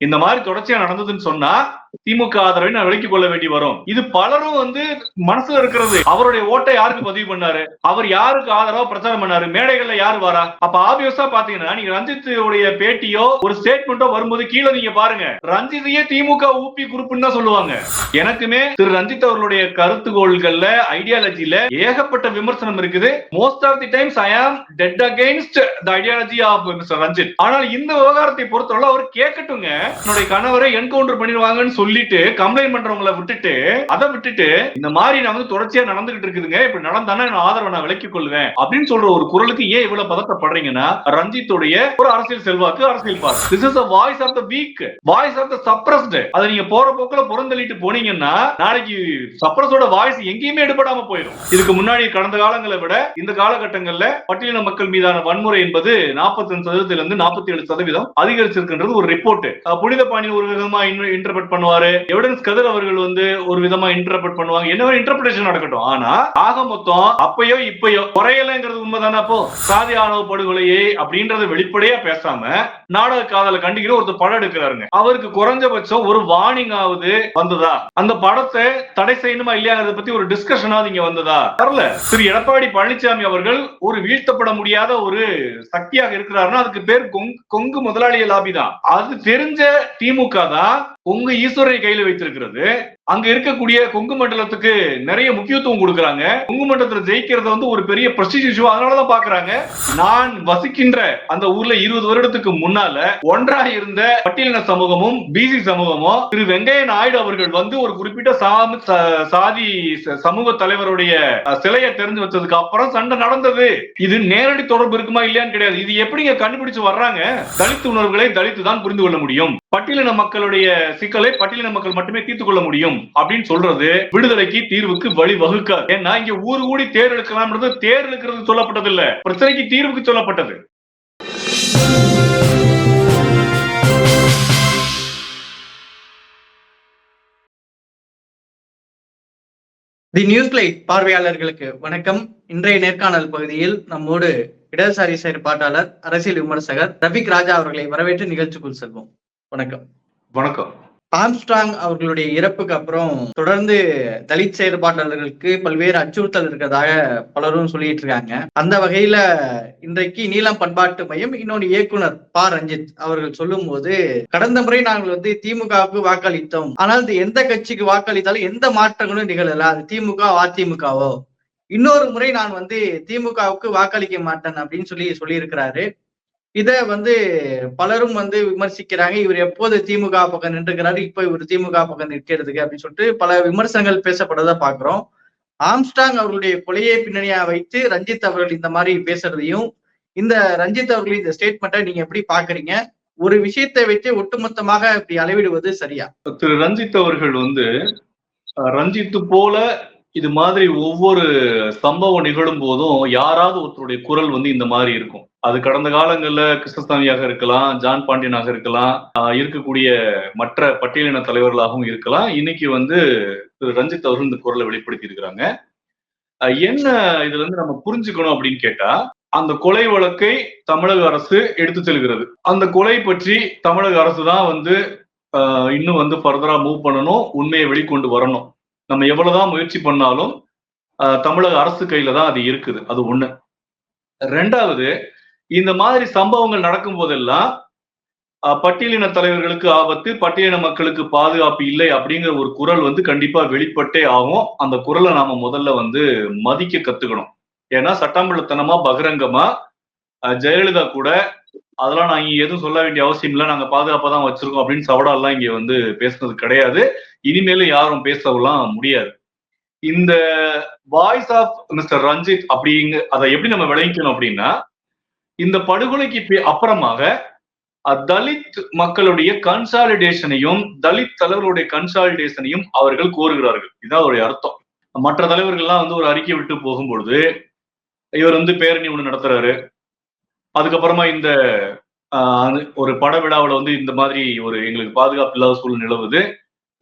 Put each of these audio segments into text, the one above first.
இந்த மாதிரி தொடர்ச்சியா நடந்ததுன்னு சொன்னா திமுக ஆதரவை நான் விலக்கிக் கொள்ள வேண்டி வரும். இது பலரும் வந்து மனசுல இருக்கிறது. அவருடைய ஓட்டை யாருக்கு பதிவு பண்ணாரு? அவர் யாருக்கு ஆதரவா பிரச்சாரம் பண்ணாரு? மேடைகள்ல யாரு வரா? அப்ப ஆபியஸா பாத்தீங்கன்னா நீங்க ரஞ்சித் உடைய பேட்டியோ ஒரு ஸ்டேட்மெண்ட்டோ வரும்போது கீழே நீங்க பாருங்க. ரஞ்சித்தையே திமுக ஊப்பி குரூப்னு தான் சொல்லுவாங்க. எனக்குமே திரு ரஞ்சித் அவர்களுடைய கருத்துகோள்கள்ல ஐடியாலஜில ஏகப்பட்ட விமர்சனம் இருக்குது. Most of the times I am dead against the ideology of mister Ranjith ஆனால் இந்த விவகாரத்தை பொறுத்தவரை அவர் கேட்கட்டுங்க. என்னுடைய கணவரை என்கவுண்டர் பண்ணிடுவாங்கன்னு சொல்லிட்டு கம்ப்ளைண்ட் பண்றவங்களை விட்டுட்டு அதை விட்டுட்டு இந்த மாதிரி நான் வந்து தொடர்ச்சியா நடந்துகிட்டு இருக்குதுங்க. இப்படி நடந்தானா நான் ஆதரவை நான் விலக்கிக் கொள்வேன் அப்படின்னு சொல்ற ஒரு குரலுக்கு ஏன் இவ்வளவு பதட்டப்படுறீங்கன்னா ரஞ்சித்துடைய ஒரு அரசியல் செல்வாக்கு அரசியல் பார் this is voice of the weak voice of the suppressed அதை நீங்க போற போக்குல புறந்தள்ளிட்டு போனீங்கன்னா நாளைக்கு சப்ரஸோட வாய்ஸ் எங்கேயுமே எடுபடாம போயிடும். இதுக்கு முன்னாடி கடந்த காலங்களை விட இந்த காலகட்டங்கள்ல பட்டியலின மக்கள் மீதான வன்முறை என்பது நாற்பத்தி சதவீதத்துல இருந்து நாற்பத்தி ஏழு சதவீதம் அதிகரிச்சிருக்கின்றது ஒரு ரிப்போர்ட் புனித பாணி ஒரு விதமா இன்டர்பிரட் பண்ணுவாரு. எவிடன்ஸ் கதிர் அவர்கள் வந்து ஒரு விதமா இன்டர்பிரட் பண்ணுவாங்க. என்ன இன்டர்பிரேஷன் நடக்கட்டும். ஆனா ஆக மொத்தம் அப்பயோ இப்பயோ குறையலங்கிறது உண்மைதானே அப்போ? சாதி ஆணவ படுகொலையை அப்படின்றத வெளிப்படையா பேசாம நாடக காதல கண்டிக்கிற ஒருத்தர் படம் எடுக்கிறாருங்க. அவருக்கு குறைஞ்சபட்சம் ஒரு வார்னிங் ஆகுது வந்ததா? அந்த படத்தை தடை செய்யணுமா இல்லையாங்கிறத பத்தி ஒரு டிஸ்கஷனாவது இங்க வந்ததா? வரல. திரு. எடப்பாடி பழனிசாமி அவர்கள் ஒரு வீழ்த்தப்பட முடியாத ஒரு சக்தியாக இருக்கிறாருன்னா அதுக்கு பேர் கொங்கு முதலாளிய லாபி தான். அது தெரிஞ்ச திமுக தான் உங்க ஈஸ்வரை கையில வைத்திருக்கிறது. அங்க இருக்கக்கூடிய கொங்கு மண்டலத்துக்கு நிறைய முக்கியத்துவம் கொடுக்கறாங்க. கொங்கு மண்டலத்துல ஜெயிக்கிறத வந்து ஒரு பெரிய பிரஸ்டீஜ் இஷ்யூ அதனாலதான் பாக்குறாங்க. நான் வசிக்கின்ற அந்த ஊர்ல இருபது வருடத்துக்கு முன்னால ஒன்றா இருந்த பட்டியலின சமூகமும் பிசி சமூகமும் திரு வெங்கைய நாயுடு அவர்கள் வந்து ஒரு குறிப்பிட்ட சாமி சாதி ச- சமூக தலைவருடைய சிலையை தெரிஞ்சு வச்சதுக்கு அப்புறம் சண்டை நடந்தது. இது நேரடி தொடர்பு இருக்குமா இல்லையான்னு கிடையாது. இது எப்படிங்க கண்டுபிடிச்சு வர்றாங்க? தலித் உணர்வுகளை தலித்து தான் புரிந்து கொள்ள முடியும். பட்டியலின மக்களுடைய சிக்கலை பட்டியலின மக்கள் மட்டுமே தீர்த்து கொள்ள முடியும். அப்படின்னு சொல்றது விடுதலைக்கு தீர்வுக்கு வழி வகுக்காது ஏன்னா இங்க ஊர் கூடி தேர் எடுக்கலாம்ன்றது தேர் எடுக்கிறது சொல்லப்பட்டது இல்ல பிரச்சனைக்கு தீர்வுக்கு சொல்லப்பட்டது. தி நியூஸ் லைட் பார்வையாளர்களுக்கு வணக்கம். இன்றைய நேர்காணல் பகுதியில் நம்மோடு இடதுசாரி செயற்பாட்டாளர் அரசியல் விமர்சகர் ரபிக் ராஜா அவர்களை வரவேற்று நிகழ்ச்சிக்குள் செல்வோம். வணக்கம். வணக்கம். ஆம்ஸ்ட்ராங் அவர்களுடைய இறப்புக்கு அப்புறம் தொடர்ந்து தலித் செயற்பாட்டாளர்களுக்கு பல்வேறு அச்சுறுத்தல் இருக்கிறதாக பலரும் சொல்லிட்டு இருக்காங்க. அந்த வகையில இன்றைக்கு நீலம் பண்பாட்டு மையம் இன்னொரு இயக்குனர் ப. ரஞ்சித் அவர்கள் சொல்லும் போது கடந்த முறை நாங்கள் வந்து திமுகவுக்கு வாக்களித்தோம். ஆனால் இது எந்த கட்சிக்கு வாக்களித்தாலும் எந்த மாற்றங்களும் நிகழல. அது திமுக அதிமுகவோ. இன்னொரு முறை நான் வந்து திமுகவுக்கு வாக்களிக்க மாட்டேன் அப்படின்னு சொல்லி சொல்லியிருக்கிறாரு. இத வந்து பலரும் வந்து விமர்சிக்கிறாங்க. இவர் எப்போது திமுக பக்கம் நின்றுக்கிறாரு இப்ப இவர் திமுக பக்கம் நிற்கிறதுக்கு அப்படின்னு சொல்லிட்டு பல விமர்சனங்கள் பேசப்படுறத பாக்குறோம் ஆம்ஸ்டாங் அவர்களுடைய கொலையை பின்னணியா வைத்து ரஞ்சித் அவர்கள் இந்த மாதிரி பேசுறதையும் இந்த ரஞ்சித் அவர்கள் இந்த ஸ்டேட்மெண்ட்டை நீங்க எப்படி பாக்குறீங்க ஒரு விஷயத்தை வச்சு ஒட்டுமொத்தமாக இப்படி அளவிடுவது சரியா? திரு ரஞ்சித் அவர்கள் வந்து ரஞ்சித்து ரஞ்சித் போல இது மாதிரி ஒவ்வொரு சம்பவம் நிகழும் போதும் யாராவது ஒருத்தருடைய குரல் வந்து இந்த மாதிரி இருக்கும். அது கடந்த காலங்கள்ல கிருஷ்ணசாமியாக இருக்கலாம் ஜான் பாண்டியனாக இருக்கலாம் இருக்கக்கூடிய மற்ற பட்டியலின தலைவர்களாகவும் இருக்கலாம். இன்னைக்கு வந்து திரு. ரஞ்சித் அவர்கள் இந்த குரலை வெளிப்படுத்தி இருக்கிறாங்க. என்ன இதுல இருந்து நம்ம புரிஞ்சுக்கணும் அப்படின்னு கேட்டா அந்த கொலை வழக்கை தமிழக அரசு எடுத்து செல்கிறது. அந்த கொலை பற்றி தமிழக அரசு தான் வந்து இன்னும் வந்து ஃபர்தரா மூவ் பண்ணணும் உண்மையை வெளிக்கொண்டு வரணும். நம்ம எவ்வளவுதான் முயற்சி பண்ணாலும் ஆஹ் தமிழக அரசு கையில தான் அது இருக்குது. அது ஒண்ணு. ரெண்டாவது இந்த மாதிரி சம்பவங்கள் நடக்கும் போதெல்லாம் பட்டியலின தலைவர்களுக்கு ஆபத்து பட்டியலின மக்களுக்கு பாதுகாப்பு இல்லை அப்படிங்கிற ஒரு குரல் வந்து கண்டிப்பா வெளிப்பட்டே ஆகும். அந்த குரலை நாம முதல்ல வந்து மதிக்க கத்துக்கணும். ஏன்னா சட்டாம்பள்ளத்தனமா பகிரங்கமா ஜெயலலிதா கூட அதெல்லாம் நாங்க எதுவும் சொல்ல வேண்டிய அவசியம் இல்லை. நாங்க பாதுகாப்பா தான் வச்சிருக்கோம். அப்படின்னு சவடாலாம் இங்க வந்து பேசுனது கிடையாது. இனிமேலும் யாரும் பேசலாம் முடியாது. இந்த வாய்ஸ் ஆஃப் மிஸ்டர் ரஞ்சித் அப்படிங்க அதை எப்படி நம்ம விளங்கிக்கணும் அப்படின்னா இந்த படுகொலைக்கு அப்புறமாக தலித் மக்களுடைய கன்சாலிடேஷனையும் தலித் தலைவர்களுடைய கன்சாலிடேஷனையும் அவர்கள் கோருகிறார்கள். இதுதான் அவருடைய அர்த்தம். மற்ற தலைவர்கள்லாம் வந்து ஒரு அறிக்கை விட்டு போகும்பொழுது இவர் வந்து பேரணி ஒன்று நடத்துறாரு. அதுக்கப்புறமா இந்த ஒரு பட விழாவில் வந்து இந்த மாதிரி ஒரு எங்களுக்கு பாதுகாப்பு இல்லாத சூழல் நிலவுது.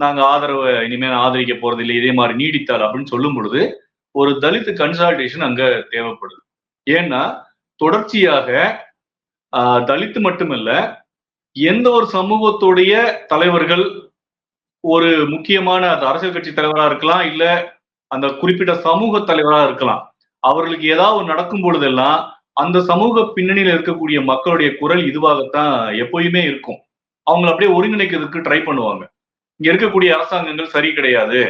நாங்க ஆதரவை இனிமேல் ஆதரிக்க போறது இல்லை இதே மாதிரி நீடித்தார் அப்படின்னு சொல்லும் பொழுது ஒரு தலித் கன்சால்டேஷன் அங்க தேவைப்படுது. ஏன்னா தொடர்ச்சியாக தலித்து மட்டுமல்ல எந்த ஒரு சமூகத்துடைய தலைவர்கள் ஒரு முக்கியமான அது அரசியல் கட்சி தலைவராக இருக்கலாம் இல்ல அந்த குறிப்பிட்ட சமூக தலைவராக இருக்கலாம் அவர்களுக்கு ஏதாவது நடக்கும் பொழுதெல்லாம் அந்த சமூக பின்னணியில இருக்கக்கூடிய மக்களுடைய குரல் இதுவாகத்தான் எப்பயுமே இருக்கும். அவங்களை அப்படியே ஒருங்கிணைக்கிறதுக்கு ட்ரை பண்ணுவாங்க. இங்க இருக்கக்கூடிய அரசாங்கங்கள் சரி கிடையாது.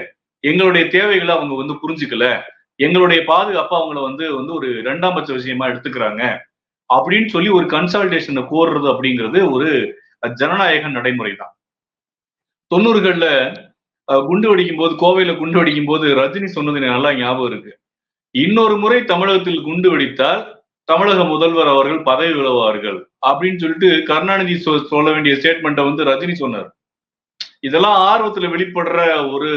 எங்களுடைய தேவைகளை அவங்க வந்து புரிஞ்சுக்கல. எங்களுடைய பாதுகாப்பு அவங்கள வந்து வந்து ஒரு இரண்டாம் பட்ச விஷயமா எடுத்துக்கிறாங்க. அப்படின்னு சொல்லி ஒரு கன்சல்டேஷனை கோர்றது அப்படிங்கிறது ஒரு ஜனநாயக நடைமுறை தான் தொண்ணூறுகள்ல குண்டு வெடிக்கும் போது கோவையில குண்டு வெடிக்கும் போது ரஜினி சொன்னது நல்லா ஞாபகம் இருக்கு. இன்னொரு முறை தமிழகத்தில் குண்டு வெடித்தால் தமிழக முதல்வர் அவர்கள் பதவி விலகுவார்கள் அப்படின்னு சொல்லிட்டு கருணாநிதி சொல்ல வேண்டிய ஸ்டேட்மெண்ட்டை வந்து ரஜினி சொன்னார். இதெல்லாம் ஆர்வத்துல வெளிப்படுற ஒரு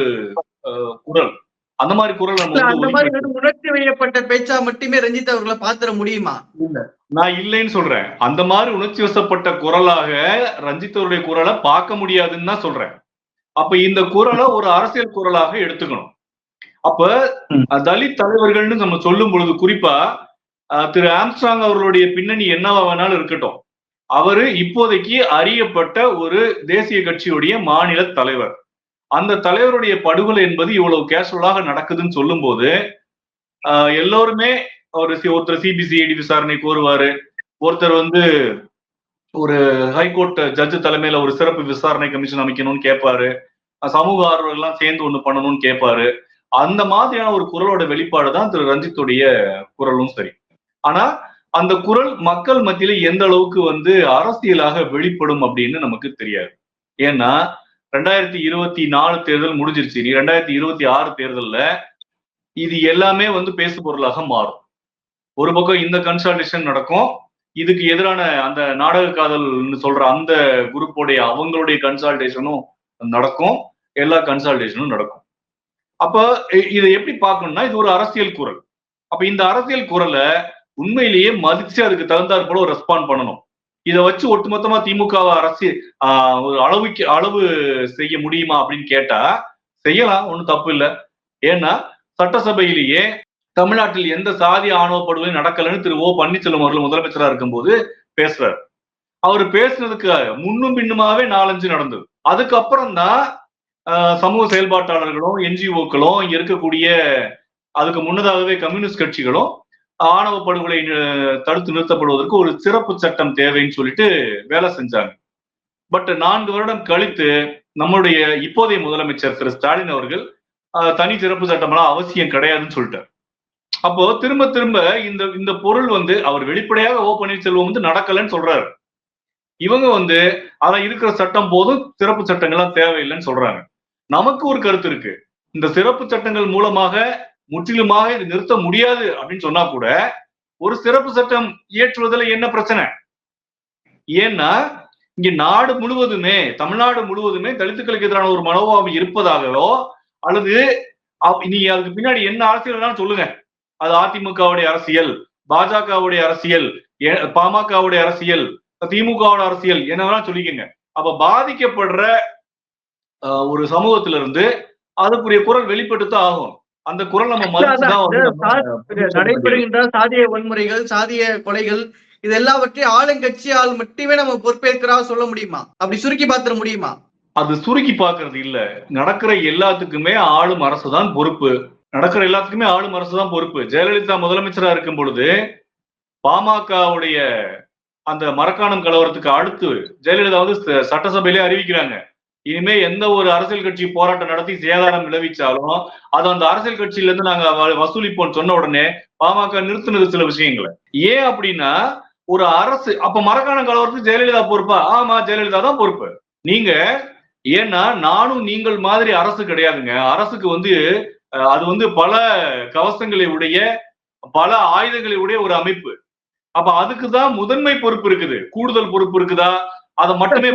குரல். அந்த மாதிரி குரல் நம்ம இல்ல, உணர்ச்சி வயப்பட்ட பேச்சா மட்டுமே ரஞ்சித் அவர்களை பாத்திர முடியுமா? நான் இல்லைன்னு சொல்றேன். அந்த மாதிரி உணர்ச்சி வசப்பட்ட குரலாக ரஞ்சித் அவருடைய குரலை பார்க்க முடியாதுன்னு தான் சொல்றேன். அப்ப இந்த குரலை ஒரு அரசியல் குரலாக எடுத்துக்கணும். அப்ப தலித் தலைவர்கள்னு நம்ம சொல்லும் பொழுது குறிப்பா திரு ஆம்ஸ்ட்ராங் அவர்களுடைய பின்னணி என்னவா வேணாலும் இருக்கட்டும். அவரு இப்போதைக்கு அறியப்பட்ட ஒரு தேசிய கட்சியுடைய மாநில தலைவர். அந்த தலைவருடைய படுகொலை என்பது இவ்வளவு கேஷுவலாக நடக்குதுன்னு சொல்லும்போது போது எல்லோருமே ஒரு சி- ஒருத்தர் சிபிசிஐடி விசாரணை கோருவாரு ஒருத்தர் வந்து ஒரு ஹைகோர்ட் ஜட்ஜ் தலைமையில ஒரு சிறப்பு விசாரணை கமிஷன் அமைக்கணும்னு கேட்பாரு சமூக ஆர்வலர்கள்லாம் சேர்ந்து ஒண்ணு பண்ணணும்னு கேட்பாரு அந்த மாதிரியான ஒரு குரலோட வெளிப்பாடு தான் திரு ரஞ்சித்துடைய குரலும் சரி. ஆனா அந்த குரல் மக்கள் மத்தியில எந்த அளவுக்கு வந்து அரசியலாக வெளிப்படும் அப்படின்னு நமக்கு தெரியாது. ஏன்னா ரெண்டாயிரத்தி இருபத்தி நாலு தேர்தல் முடிஞ்சிருச்சு. நீ ரெண்டாயிரத்தி இருபத்தி ஆறு தேர்தல்ல இது எல்லாமே வந்து பேசு பொருளாக மாறும். ஒரு பக்கம் இந்த கன்சல்டேஷன் நடக்கும். இதுக்கு எதிரான அந்த நாடக காதல்னு சொல்ற அந்த குரூப்போடைய அவங்களுடைய கன்சல்டேஷனும் நடக்கும். எல்லா கன்சல்டேஷனும் நடக்கும். அப்ப இதை எப்படி பார்க்கணும்னா இது ஒரு அரசியல் குரல். அப்ப இந்த அரசியல் குரலை உண்மையிலேயே மதிச்சு அதுக்கு தகுந்தாற் போல ஒரு ரெஸ்பாண்ட் பண்ணணும். இதை வச்சு ஒட்டுமொத்தமா திமுக அரசு ஆஹ், ஒரு அளவுக்கு அளவு செய்ய முடியுமா அப்படின்னு கேட்டா செய்யலாம் ஒன்றும் தப்பு இல்லை. ஏன்னா சட்டசபையிலேயே தமிழ்நாட்டில் எந்த சாதி ஆணவப்படுவதும் நடக்கலைன்னு நடக்கலன்னு திரு ஓ பன்னீர்செல்வம் அவர்கள் முதலமைச்சரா இருக்கும்போது பேசுறாரு. அவர் பேசுனதுக்கு முன்னும் பின்னுமாவே நாலஞ்சு நடந்தது. அதுக்கப்புறம் தான் சமூக செயல்பாட்டாளர்களும் என்ஜிஓக்களும் இங்க இருக்கக்கூடிய அதுக்கு முன்னதாகவே கம்யூனிஸ்ட் கட்சிகளும் ஆணவ படுகொலை தடுத்து நிறுத்தப்படுவதற்கு ஒரு சிறப்பு சட்டம் தேவைன்னு சொல்லிட்டு வேலை செஞ்சாங்க. பட் நான்கு வருடம் கழித்து நம்மளுடைய இப்போதைய முதலமைச்சர் திரு. ஸ்டாலின் அவர்கள் தனி சிறப்பு சட்டமெல்லாம் அவசியம் கிடையாதுன்னு சொல்லிட்டார். அப்போ திரும்ப திரும்ப இந்த இந்த பொருள் வந்து அவர் வெளிப்படையாக ஓ பன்னீர்செல்வம் வந்து நடக்கலைன்னு சொல்றாரு. இவங்க வந்து அதான் இருக்கிற சட்டம் போதும் சிறப்பு சட்டங்கள்லாம் தேவையில்லைன்னு சொல்றாங்க. நமக்கு ஒரு கருத்து இருக்கு. இந்த சிறப்பு சட்டங்கள் மூலமாக முற்றிலுமாக இது நிறுத்த முடியாது அப்படின்னு சொன்னா கூட ஒரு சிறப்பு சட்டம் இயற்றுவதில் என்ன பிரச்சனை? ஏன்னா இங்க நாடு முழுவதுமே தமிழ்நாடு முழுவதுமே தலித்துக்களுக்கு எதிரான ஒரு மனோபாவம் இருப்பதாகவோ அல்லது அவ்- நீங்க அதுக்கு பின்னாடி என்ன அரசியல் வேணாலும் சொல்லுங்க. அது அதிமுகவுடைய அரசியல் பாஜகவுடைய அரசியல் ஏ- பாமகவுடைய அரசியல் திமுகவோட அரசியல் என்ன வேணாலும் சொல்லிக்கங்க. அப்ப பாதிக்கப்படுற ஒரு சமூகத்திலிருந்து அதுக்குரிய குரல் வெளிப்பட்டு தான் ஆகும். அந்த குரல் நம்ம நடைபெறுகின்ற சாதிய வன்முறைகள் சாதிய கொலைகள் இது எல்லாவற்றையும் ஆளுங்கட்சியால் மட்டுமே நம்ம பொறுப்பேற்கிறா சொல்ல முடியுமா? அப்படி சுருக்கி பார்த்திட முடியுமா? அது சுருக்கி பார்க்கிறது இல்ல. நடக்கிற எல்லாத்துக்குமே ஆளும் அரசு தான் பொறுப்பு. நடக்கிற எல்லாத்துக்குமே ஆளும் அரசு தான் பொறுப்பு. ஜெயலலிதா முதலமைச்சரா இருக்கும் பொழுது பாமகவுடைய அந்த மரக்காணம் கலவரத்துக்கு அடுத்து ஜெயலலிதா வந்து சட்டசபையிலே அறிவிக்கிறாங்க. இனிமே எந்த ஒரு அரசியல் கட்சி போராட்டம் நடத்தி சேதாரம் விளைவிச்சாலும் அது அந்த அரசியல் கட்சியில இருந்து நாங்க வசூலிப்போம் சொன்ன உடனே பாமக நிறுத்தினது சில விஷயங்களை. ஏன் அப்படின்னா ஒரு அரசு அப்ப மரக்கான கலவரத்துக்கு ஜெயலலிதா பொறுப்பா? ஆமா ஜெயலலிதா தான் பொறுப்பு. நீங்க ஏன்னா நானும் நீங்கள் மாதிரி அரசு கிடையாதுங்க. அரசுக்கு வந்து அஹ், அது வந்து பல கவசங்களை உடைய பல ஆயுதங்களை உடைய ஒரு அமைப்பு. அப்ப அதுக்கு தான் முதன்மை பொறுப்பு இருக்குது. கூடுதல் பொறுப்பு இருக்குதா? அதை மட்டுமே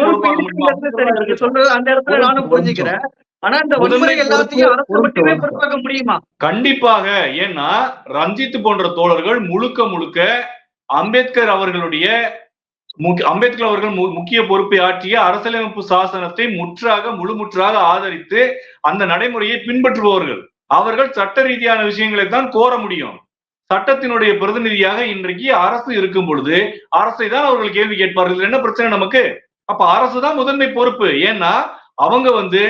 சொல்றது அந்த இடத்துல நானும் புரிஞ்சுக்கிறேன். ஆனா இந்த வன்முறை எல்லாத்தையும் அரசு மட்டுமே பொறுப்பாக்க முடியுமா? கண்டிப்பாக. ஏன்னா ரஞ்சித் போன்ற தோழர்கள் முழுக்க முழுக்க அம்பேத்கர் அவர்களுடைய அம்பேத்கர் அவர்கள் முக்கிய பொறுப்பை ஆற்றிய அரசியலமைப்பு சாசனத்தை முற்றாக முழுமுற்றாக ஆதரித்து அந்த நடைமுறையை பின்பற்றுபவர்கள். அவர்கள் சட்ட ரீதியான விஷயங்களை தான் கோர முடியும். சட்டத்தினுடைய பிரதிநிதியாக இன்றைக்கு அரசு இருக்கும் பொழுது அரசை தான் அவர்கள் கேள்வி கேட்பார்கள். என்ன பிரச்சனை நமக்கு? அப்ப அரசு தான் முதன்மை பொறுப்பு. ஏன்னா அவங்க வந்து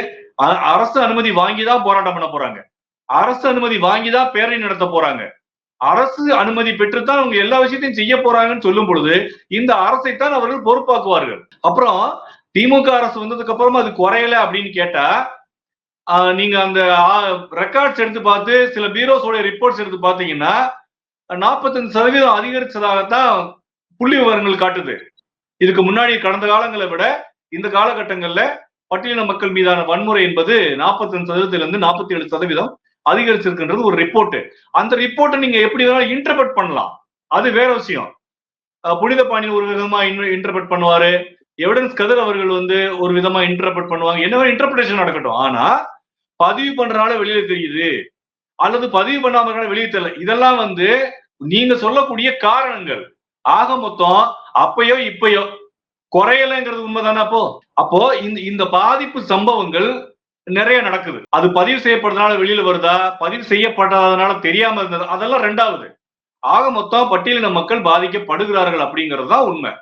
அரசு அனுமதி வாங்கி தான் போராட்டம் பண்ண போறாங்க. அரசு அனுமதி வாங்கி தான் பேரணி நடத்த போறாங்க. அரசு அனுமதி பெற்றுத்தான் அவங்க எல்லா விஷயத்தையும் செய்ய போறாங்கன்னு சொல்லும் பொழுது இந்த அரசைத்தான் அவர்கள் பொறுப்பாக்குவார்கள். அப்புறம் திமுக அரசு வந்ததுக்கு அப்புறமா அது குறையல அப்படின்னு கேட்டா நீங்க அந்த ரெக்கார்ட்ஸ் எடுத்து பார்த்து சில பீரோஸோட ரிப்போர்ட்ஸ் எடுத்து பார்த்தீங்கன்னா நாற்பத்தஞ்சு சதவீதம் அதிகரிச்சதாகத்தான் புள்ளி விவரங்கள் காட்டுது. இதுக்கு முன்னாடி கடந்த காலங்களை விட இந்த காலகட்டங்கள்ல பட்டியலின மக்கள் மீதான வன்முறை என்பது நாற்பத்தஞ்சு சதவீதத்துல இருந்து நாற்பத்தி ஏழு சதவீதம் அதிகரிச்சிருக்குன்றது ஒரு ரிப்போர்ட் அந்த ரிப்போர்ட்டை நீங்க எப்படி வேணாலும் இன்டர்பிரட் பண்ணலாம். அது வேற விஷயம். புனித பாணி ஒரு விதமா இன்டர்பிரட் பண்ணுவாரு. எவிடன்ஸ் கதிர் அவர்கள் வந்து ஒரு விதமா இன்டர்பிரட் பண்ணுவாங்க. என்ன இன்டர்பிரேஷன் நடக்கட்டும். ஆனா பதிவு பண்றனால வெளியில தெரியுது. அல்லது பதிவு பண்ணாமல் வெளியிட்டல வெளியே தெரியல. இதெல்லாம் வந்து நீங்க சொல்லக்கூடிய காரணங்கள். ஆக மொத்தம் அப்பயோ இப்பயோ குறையலைங்கிறது உண்மைதானே அப்போ? அப்போ இந்த இந்த பாதிப்பு சம்பவங்கள் நிறைய நடக்குது. அது பதிவு செய்யப்படுறதுனால வெளியில வருதா? பதிவு செய்யப்படாதனால தெரியாம இருந்தது? அதெல்லாம் ரெண்டாவது. ஆக மொத்தம் பட்டியலின மக்கள் பாதிக்கப்படுகிறார்கள் அப்படிங்கிறது தான் உண்மை.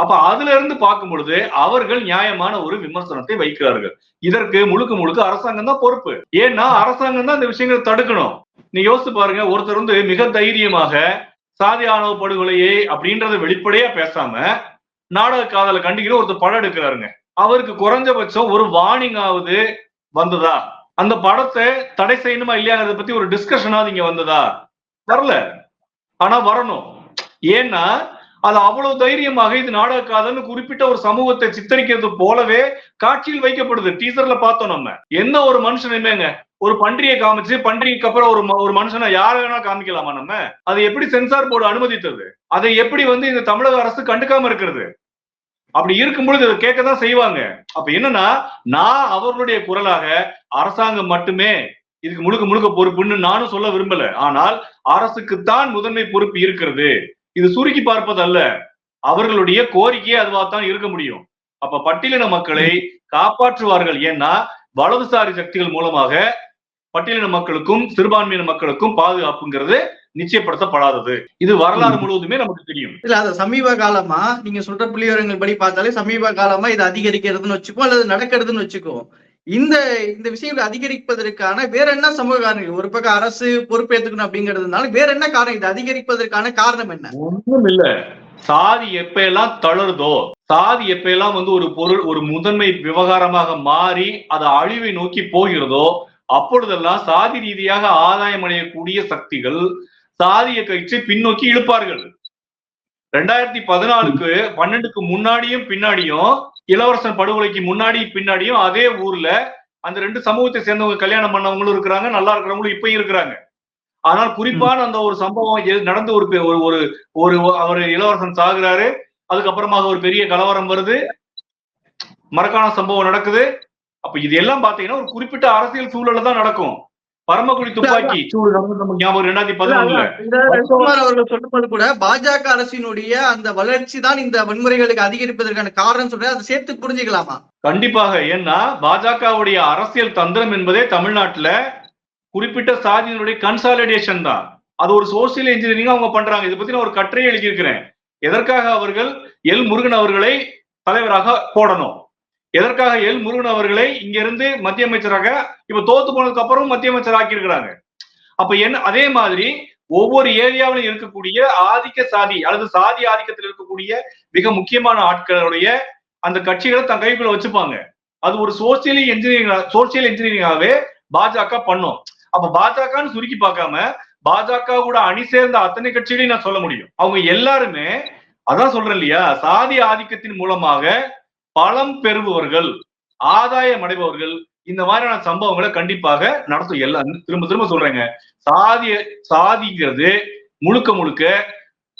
அப்ப அதுல இருந்து பார்க்கும் பொழுது அவர்கள் நியாயமான ஒரு விமர்சனத்தை வைக்கிறார்கள். இதற்கு முழுக்க முழுக்க அரசாங்கம் தான் பொறுப்பு. ஏன்னா அரசாங்கம் தான் இந்த விஷயங்களை தடுக்கணும். நீ யோசிச்சு பாருங்க ஒருத்தர் வந்து மிக தைரியமாக சாதி ஆணவ படுகொலையே அப்படின்றத வெளிப்படையா பேசாம நாடக காதலை கண்டிக்கிற ஒருத்தர் படம் எடுக்கிறாருங்க. அவருக்கு குறைஞ்சபட்சம் ஒரு வார்னிங் ஆகுது வந்ததா? அந்த படத்தை தடை செய்யணுமா இல்லையாங்கிறத பத்தி ஒரு டிஸ்கஷனாவது இங்க வந்ததா? வரல. ஆனா வரணும். ஏன்னா அது அவ்வளவு தைரியமாக இது நாடக காதல்னு குறிப்பிட்ட ஒரு சமூகத்தை சித்தரிக்கிறது போலவே காட்சியில் வைக்கப்படுது. டீசர்ல பார்த்தோம் நம்ம. எந்த ஒரு மனுஷனுமேங்க ஒரு பன்றியை காமிச்சு பன்றிக்கு அப்புறம் ஒரு ஒரு மனுஷனை யார வேணா காமிக்கலாமா நம்ம? அதை எப்படி சென்சார் போர்டு அனுமதித்தது? அதை எப்படி வந்து இந்த தமிழக அரசு கண்டுக்காம இருக்கிறது? அப்படி இருக்கும் பொழுது இதை கேட்க தான் செய்வாங்க. அப்ப என்னன்னா நான் அவர்களுடைய குரலாக அரசாங்கம் மட்டுமே இதுக்கு முழுக்க முழுக்க பொறுப்புன்னு நானும் சொல்ல விரும்பல. ஆனால் அரசுக்குத்தான் முதன்மை பொறுப்பு இருக்கிறது. இது சுருக்கி பார்ப்பது அல்ல அவர்களுடைய கோரிக்கையே அதுவாகத்தான் இருக்க முடியும். அப்ப பட்டியலின மக்களை காப்பாற்றுவார்கள். ஏன்னா வலதுசாரி சக்திகள் மூலமாக பட்டியலின மக்களுக்கும் சிறுபான்மையின மக்களுக்கும் பாதுகாப்புங்கிறது நிச்சயப்படுத்தப்படாதது. இது வரலாறு முழுவதுமே நமக்கு தெரியும். இல்ல அது சமீப காலமா? நீங்க சொல்ற புள்ளிவிவரங்கள் படி பார்த்தாலே சமீப காலமா இது அதிகரிக்கிறதுன்னு வச்சுக்கோ அல்லது நடக்கிறதுன்னு வச்சுக்கோ. இந்த இந்த விஷயங்களை அதிகரிப்பதற்கான வேற என்ன சமூக காரணங்கள்? ஒரு பக்கம் அரசு பொறுப்பேற்றுக்கணும் அப்படிங்கிறதுனால வேற என்ன காரணம்? இது அதிகரிப்பதற்கான காரணம் என்ன? ஒண்ணும் இல்ல. சாதி எப்ப எல்லாம் தளருதோ சாதி எப்ப எல்லாம் வந்து ஒரு பொருள் ஒரு முதன்மை விவகாரமாக மாறி அது அழிவை நோக்கி போகிறதோ அப்பொழுதெல்லாம் சாதி ரீதியாக ஆதாயம் அடையக்கூடிய சக்திகள் சாதியை கட்சி பின்னோக்கி இழுப்பார்கள். ரெண்டாயிரத்தி பதினாலுக்கு பன்னெண்டுக்கு முன்னாடியும் பின்னாடியும் இளவரசன் படுகொலைக்கு முன்னாடி பின்னாடியும் அதே ஊர்ல அந்த ரெண்டு சமூகத்தை சேர்ந்தவங்க கல்யாணம் பண்ணவங்களும் இருக்கிறாங்க நல்லா இருக்கிறவங்களும் இப்பயும் இருக்கிறாங்க. ஆனால் குறிப்பான அந்த ஒரு சம்பவம் எது- நடந்து ஒரு ஒரு ஒரு ஒரு அவர் இளவரசன் சாகுறாரு அதுக்கப்புறமாக ஒரு பெரிய கலவரம் வருது. மறக்கான சம்பவம் நடக்குது. அப்ப இது எல்லாம் பாத்தீங்கன்னா ஒரு குறிப்பிட்ட அரசியல் சூழல்ல தான் நடக்கும். பரமக்குடி துப்பாக்கி ரெண்டாயிரத்தி பதினொன்னுல. குமார் அவர்கள் சொல்லும்போது கூட பாஜக அரசினுடைய அந்த வளர்ச்சி தான் இந்த வன்முறைகளுக்கு அதிகரிப்பதற்கான காரணம் சொல்ற அதை சேர்த்து புரிஞ்சுக்கலாமா? கண்டிப்பாக. ஏன்னா பாஜகவுடைய அரசியல் தந்திரம் என்பதே தமிழ்நாட்டுல குறிப்பிட்ட சாதியினுடைய கன்சாலிடேஷன் தான். அது ஒரு சோசியல் இன்ஜினியரிங் அவங்க பண்றாங்க. இதை பத்தி நான் ஒரு கட்டுரை எழுதியிருக்கிறேன். எதற்காக அவர்கள் எல் முருகன் அவர்களை தலைவராக போடணும்? எதற்காக எல் முருகன் அவர்களை இங்கிருந்து மத்திய அமைச்சராக இப்ப தோத்து போனதுக்கு அப்புறம் மத்திய அமைச்சர் ஆக்கியிருக்கிறாங்க அப்ப என்ன அதே மாதிரி ஒவ்வொரு ஏரியாவிலும் இருக்கக்கூடிய ஆதிக்க சாதி அல்லது சாதி ஆதிக்கத்தில் இருக்கக்கூடிய மிக முக்கியமான ஆட்களுடைய அந்த கட்சிகளை தன் கைக்குள்ள வச்சுப்பாங்க. அது ஒரு சோசியலி இன்ஜினியரிங் சோசியல் இன்ஜினியரிங்காவே பாஜக பண்ணும். அப்ப பாஜகன்னு சுருக்கி பார்க்காம பாஜக கூட அணி சேர்ந்த அத்தனை கட்சிகளையும் நான் சொல்ல முடியும். அவங்க எல்லாருமே அதான் சொல்றேன் இல்லையா சாதி ஆதிக்கத்தின் மூலமாக பலம் பெறுபவர்கள் ஆதாயம் அடைபவர்கள் இந்த மாதிரியான சம்பவங்களை கண்டிப்பாக நடத்தும் எல்லாம் திரும்ப திரும்ப சொல்றேங்க. சாதிய சாதிங்கிறது முழுக்க முழுக்க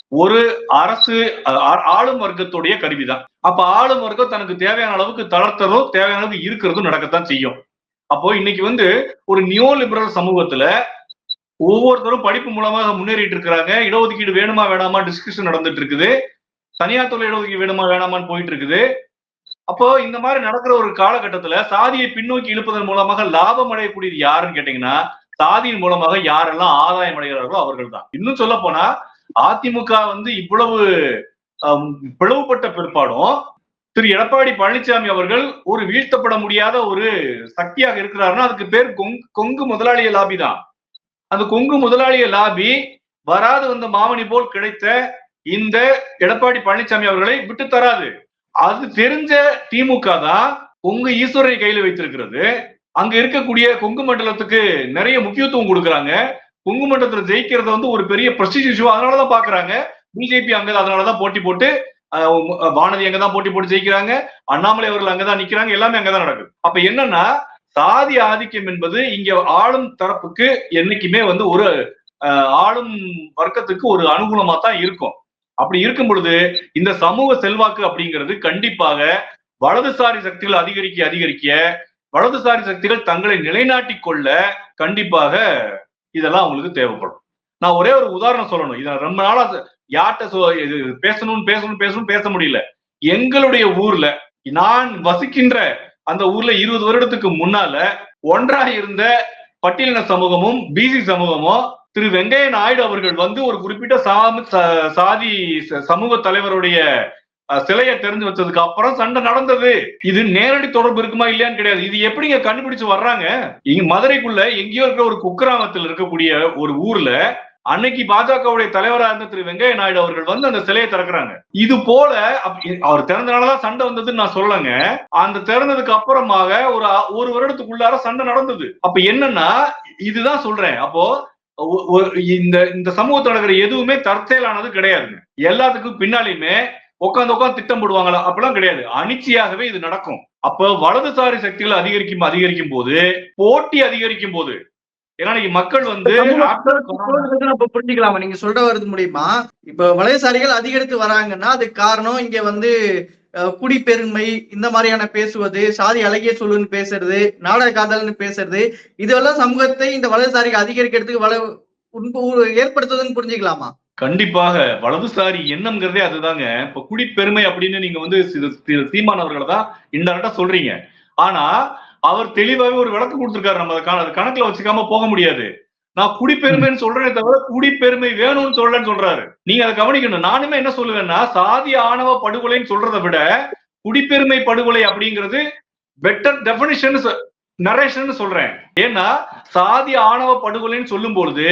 ஒரு அரசு ஆ- ஆளும் வர்க்கத்துடைய கருவிதான். அப்ப ஆளும் வர்க்கம் தனக்கு தேவையான அளவுக்கு தளர்த்ததும் தேவையான அளவுக்கு இருக்கிறதும் நடக்கத்தான் செய்யும். அப்போ இன்னைக்கு வந்து ஒரு நியோ லிபரல் சமூகத்துல ஒவ்வொருத்தரும் படிப்பு மூலமாக முன்னேறிட்டு இருக்கிறாங்க. இடஒதுக்கீடு வேணுமா வேணாமா டிஸ்கஷன் நடந்துட்டு இருக்குது. தனியார் துறை இடஒதுக்கீடு வேணுமா வேணாமான்னு போயிட்டு இருக்குது. அப்போ இந்த மாதிரி நடக்கிற ஒரு காலகட்டத்துல சாதியை பின்னோக்கி இழுப்பதன் மூலமாக லாபம் அடையக்கூடியது யாருன்னு கேட்டீங்கன்னா சாதியின் மூலமாக யாரெல்லாம் ஆதாயம் அடைகிறார்களோ அவர்கள் தான் இன்னும் சொல்ல போனா அதிமுக வந்து இவ்வளவு பிளவுபட்ட பிற்பாடும் திரு எடப்பாடி பழனிசாமி அவர்கள் ஒரு வீழ்த்தப்பட முடியாத ஒரு சக்தியாக இருக்கிறாருன்னா அதுக்கு பேர் கொங் கொங்கு முதலாளிய லாபி தான். அந்த கொங்கு முதலாளிய லாபி வராது வந்த மாமணி போல் கிடைத்த இந்த எடப்பாடி பழனிசாமி அவர்களை விட்டு தராது அது தெரிஞ்ச திமுக தான் கொங்கு ஈஸ்வரனை கையில வைத்திருக்கிறது. அங்க இருக்கக்கூடிய கொங்கு மண்டலத்துக்கு நிறைய முக்கியத்துவம் கொடுக்குறாங்க. கொங்கு மண்டலத்துல ஜெயிக்கிறத வந்து ஒரு பெரிய பிரஸ்டீஜ் இஷ்யூ அதனாலதான் பாக்குறாங்க. பிஜேபி அங்க அதனாலதான் போட்டி போட்டு வானதி அங்கதான் போட்டி போட்டு ஜெயிக்கிறாங்க. அண்ணாமலை அவர்கள் அங்கதான் நிக்கிறாங்க. எல்லாமே அங்கதான் நடக்குது. அப்ப என்னன்னா சாதி ஆதிக்கம் என்பது இங்க ஆளும் தரப்புக்கு என்னைக்குமே வந்து ஒரு ஆளும் வர்க்கத்துக்கு ஒரு அனுகூலமா தான் இருக்கும். அப்படி இருக்கும் பொழுது இந்த சமூக செல்வாக்கு அப்படிங்கிறது கண்டிப்பாக வலதுசாரி சக்திகள் அதிகரிக்க அதிகரிக்க வலதுசாரி சக்திகள் தங்களை நிலைநாட்டிக் கொள்ள கண்டிப்பாக இதெல்லாம் அவங்களுக்கு தேவைப்படும். நான் ஒரே ஒரு உதாரணம் சொல்லணும். இதை ரொம்ப நாளா யார்கிட்ட இது பேசணும்னு பேசணும் பேசணும் பேச முடியல. எங்களுடைய ஊர்ல நான் வசிக்கின்ற அந்த ஊர்ல இருபது வருடத்துக்கு முன்னால ஒன்றா இருந்த பட்டியலின சமூகமும் பிசி சமூகமும் திரு வெங்கைய நாயுடு அவர்கள் வந்து ஒரு குறிப்பிட்ட சாமி சாதி ச- சமூக தலைவருடைய சிலையை தெரிஞ்சு வச்சதுக்கு அப்புறம் சண்டை நடந்தது. இது நேரடி தொடர்பு இருக்குமா இல்லையான்னு கிடையாது. இது எப்படிங்க கண்டுபிடிச்சு வர்றாங்க? இங்க மதுரைக்குள்ள எங்கேயோ இருக்கிற ஒரு குக்கிராமத்தில் இருக்கக்கூடிய ஒரு ஊர்ல அன்னைக்கு பாஜகவுடைய தலைவராக இருந்த திரு வெங்கைய நாயுடு அவர்கள் வந்து அந்த சிலையை திறக்கிறாங்க. இது போல அவர் திறந்தனாலதான் சண்டை வந்ததுன்னு நான் சொல்லங்க அந்த திறந்ததுக்கு அப்புறமாக ஒரு ஒரு வருடத்துக்குள்ளார சண்டை நடந்தது. அப்ப என்னன்னா இதுதான் சொல்றேன். அப்போ இந்த இந்த சமூகத்தில் நடக்கிற எதுவுமே தற்செயலானது கிடையாதுங்க. எல்லாத்துக்கும் பின்னாலையுமே உட்காந்து உட்காந்து திட்டம் போடுவாங்களா? அப்பெல்லாம் கிடையாது. அனிச்சையாகவே இது நடக்கும். அப்ப வலதுசாரி சக்திகள் அதிகரிக்கும் அதிகரிக்கும் போது போட்டி அதிகரிக்கும் போது ஏன்னா மக்கள் வந்து புரிஞ்சுக்கலாமா? நீங்க சொல்ற வருது மூலியமா இப்ப வலதுசாரிகள் அதிகரித்து வராங்கன்னா அதுக்கு காரணம் இங்க வந்து குடிப்பெருமை இந்த மாதிரியான பேசுவது சாதி அழகிய சொல்லுன்னு பேசுறது நாடக காதல்னு பேசுறது இதெல்லாம் சமூகத்தை இந்த வலதுசாரிக்கு அதிகரிக்கிறதுக்கு வள உண்பு- ஏற்படுத்துவதுன்னு புரிஞ்சுக்கலாமா? கண்டிப்பாக. வலதுசாரி எண்ணம்ங்கிறதே அதுதாங்க. இப்ப குடிப்பெருமை அப்படின்னு நீங்க வந்து சீமானவர்களை சீமான் அவர்களை தான் இன்டெரக்டா சொல்றீங்க. ஆனா அவர் தெளிவாகவே ஒரு விளக்கு கொடுத்திருக்காரு நம்ம அதை அது கணக்குல வச்சுக்காம போக முடியாது. நான் குடிப்பெருமைன்னு சொல்றேனே தவிர குடிப்பெருமை வேணும்னு சொல்றேன்னு சொல்றாரு. நீங்க அதை கவனிக்கணும். நானுமே என்ன சொல்லுவேன்னா சாதி ஆணவ படுகொலைன்னு சொல்றதை விட குடிப்பெருமை படுகொலை அப்படிங்கிறது பெட்டர் டெபினிஷன் நரேஷன் சொல்றேன். ஏன்னா சாதி ஆணவ படுகொலைன்னு சொல்லும் பொழுது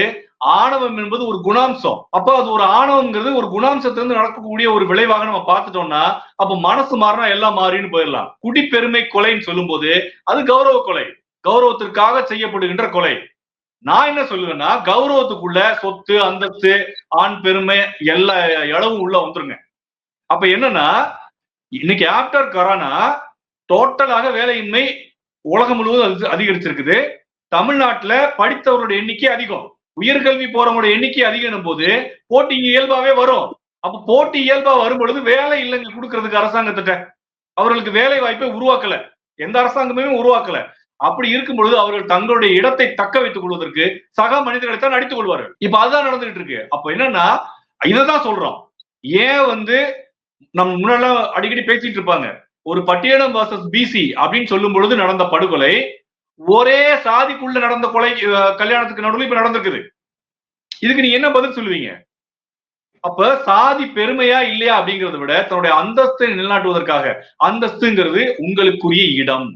ஆணவம் என்பது ஒரு குணாம்சம். அப்ப அது ஒரு ஆணவம்ங்கிறது ஒரு குணாம்சத்திலிருந்து நடக்கக்கூடிய ஒரு விளைவாக நம்ம பார்த்துட்டோம்னா அப்ப மனசு மாறினா எல்லாம் மாறின்னு போயிடலாம். குடிப்பெருமை கொலைன்னு சொல்லும்போது அது கௌரவ கொலை. கௌரவத்திற்காக செய்யப்படுகின்ற கொலை. நான் என்ன சொல்லுவேன்னா கௌரவத்துக்குள்ள சொத்து அந்தஸ்து ஆண் பெருமை எல்லா இளவும் உள்ள வந்துருங்க. அப்ப என்னன்னா இன்னைக்கு ஆப்டர் கரோனா டோட்டலாக வேலையின்மை உலகம் முழுவதும் அதிகரிச்சிருக்குது. தமிழ்நாட்டுல படித்தவர்களுடைய எண்ணிக்கை அதிகம். உயர்கல்வி போறவங்களோட எண்ணிக்கை அதிகம் போது போட்டி இங்க இயல்பாவே வரும். அப்ப போட்டி இயல்பா வரும் பொழுது வேலை இல்லைங்க கொடுக்கறதுக்கு அரசாங்கத்திட்ட. அவர்களுக்கு வேலை வாய்ப்பை உருவாக்கல. எந்த அரசாங்கமே உருவாக்கல. அப்படி இருக்கும் பொழுது அவர்கள் தங்களுடைய இடத்தை தக்க வைத்துக் கொள்வதற்கு சக மனிதர்களை தான் நடித்துக் கொள்வார்கள். இப்ப அதுதான் நடந்துகிட்டு இருக்கு. அப்ப என்னன்னா இததான் சொல்றோம். ஏன் வந்து நம்ம முன்னெல்லாம் அடிக்கடி பேசிட்டு இருப்பாங்க. ஒரு பட்டியலம் வர்சஸ் பிசி அப்படின்னு சொல்லும் பொழுது நடந்த படுகொலை ஒரே சாதிக்குள்ள நடந்த கொலை கல்யாணத்துக்கு நடுவில் இப்ப நடந்திருக்குது. இதுக்கு நீங்க என்ன பதில் சொல்லுவீங்க? அப்ப சாதி பெருமையா இல்லையா அப்படிங்கறத விட தன்னுடைய அந்தஸ்தை நிலைநாட்டுவதற்காக அந்தஸ்துங்கிறது உங்களுக்குரிய இடம்.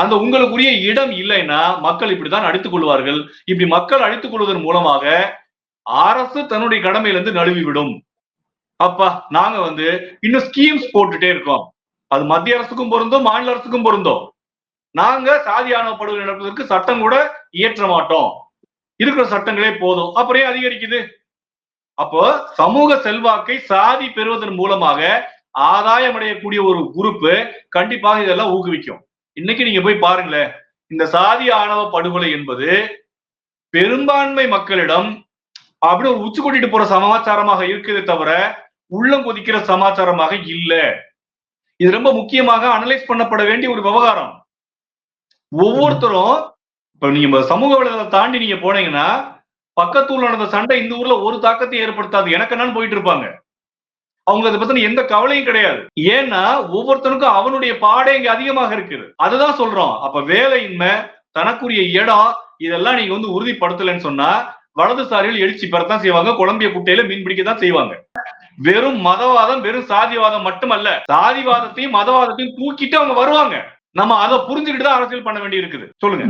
அந்த உங்களுக்குரிய இடம் இல்லைன்னா மக்கள் இப்படித்தான் அடித்துக் கொள்வார்கள். இப்படி மக்கள் அழித்துக் கொள்வதன் மூலமாக அரசு தன்னுடைய கடமையிலிருந்து நழுவி விடும் அப்பா நாங்க வந்து இன்னும் ஸ்கீம்ஸ் போட்டுட்டே இருக்கோம். அது மத்திய அரசுக்கும் பொருந்தும் மாநில அரசுக்கும் பொருந்தும். நாங்க சாதியான படுகொலை நடப்பதற்கு சட்டம் கூட இயற்ற மாட்டோம். இருக்கிற சட்டங்களே போதும். அப்புறம் அதிகரிக்குது? அப்போ சமூக செல்வாக்கை சாதி பெறுவதன் மூலமாக ஆதாயம் அடையக்கூடிய ஒரு குரூப் கண்டிப்பாக இதெல்லாம் ஊக்குவிக்கும். இன்னைக்கு நீங்க போய் பாருங்களேன். இந்த சாதி ஆணவ படுகொலை என்பது பெரும்பான்மை மக்களிடம் அப்படி ஒரு உச்சி போற சமாச்சாரமாக இருக்குதே தவிர உள்ளம் கொதிக்கிற சமாச்சாரமாக இல்ல. இது ரொம்ப முக்கியமாக அனலைஸ் பண்ணப்பட வேண்டிய ஒரு விவகாரம். ஒவ்வொருத்தரும் இப்ப நீங்க சமூக வலைதளத்தை தாண்டி நீங்க போனீங்கன்னா பக்கத்தூர்ல நடந்த சண்டை இந்த ஊர்ல ஒரு தாக்கத்தை ஏற்படுத்தாது. எனக்கு என்னன்னு போயிட்டு இருப்பாங்க. அவங்களுக்கு அதை பத்தின எந்த கவலையும் கிடையாது. ஏன்னா ஒவ்வொருத்தனுக்கும் அவனுடைய பாடே இங்க அதிகமாக இருக்குது. அதுதான் சொல்றோம். அப்ப வேலையின்மை தனக்குரிய இடம் இதெல்லாம் நீங்க வந்து உறுதிப்படுத்தலைன்னு சொன்னா வலதுசாரிகள் எழுச்சி பெறத்தான் செய்வாங்க. குழம்பிய குட்டையில மீன் பிடிக்க தான் செய்வாங்க. வெறும் மதவாதம் வெறும் சாதிவாதம் மட்டுமல்ல சாதிவாதத்தையும் மதவாதத்தையும் தூக்கிட்டு அவங்க வருவாங்க. நம்ம அதை புரிஞ்சுக்கிட்டு தான் அரசியல் பண்ண வேண்டி இருக்குது. சொல்லுங்க.